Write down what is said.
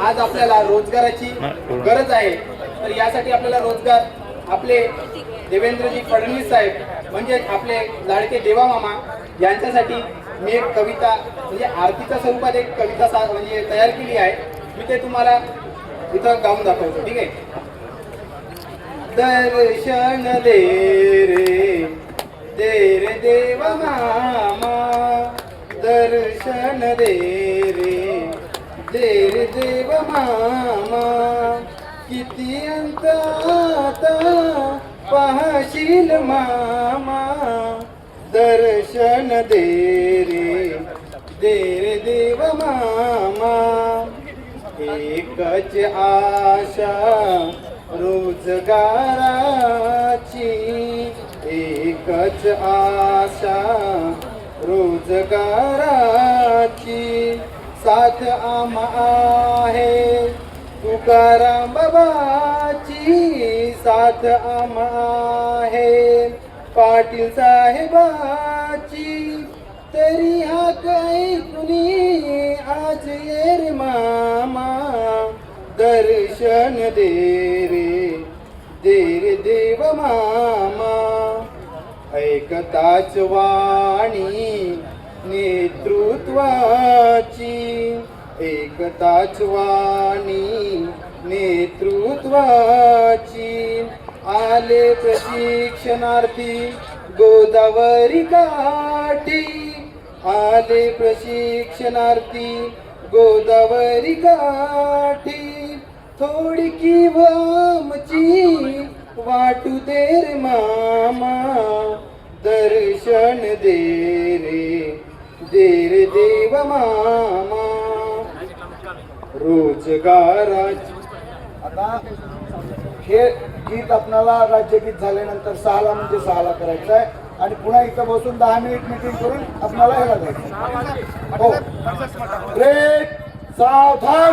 आज आपल्याला रोजगाराची गरज आहे. तर यासाठी आपल्याला रोजगार आपले देवेंद्रजी फडणवीस साहेब म्हणजे आपले लाडके देवा मामा यांच्यासाठी मी एक कविता म्हणजे आरतीच्या स्वरूपात एक कविता सा म्हणजे तयार केली आहे. मी ते तुम्हाला इथं गाऊन दाखवतो ठीक आहे? दर्शन दे रे दे रे देव मामा दर्शन दे रे. देव देव मामा किती अंतात पाहशील मामा. दर्शन दे रे देव देव मामा. एकच आशा रोजगाराची एकच आशा रोजगाराची. साथ आम आहे. तुकाराम बाबाची साथ आम आहे. पाटील साहेबाची तरी हा काही कुणी आज ये रे मामा. दर्शन दे रे दे रे देव मामा. ऐकताच वाणी एकताच वाणी नेतृत्वाची आले प्रशिक्षणार्थी गोदावरी काठी. आले प्रशिक्षणार्थी गोदावरी काठी. थोडी किंवामची वाटू दे रे मामा दर्शन दे रे दे रे देव मामा. रोजगाराची आता हे गीत आपणाला राज्यगीत झाल्यानंतर सहाला म्हणजे सहाला करायचं आहे. आणि पुन्हा इथं बसून दहा मिनिट मिटिंग करून आपणाला ह्याला जायचं हो. ब्रेक सावधान.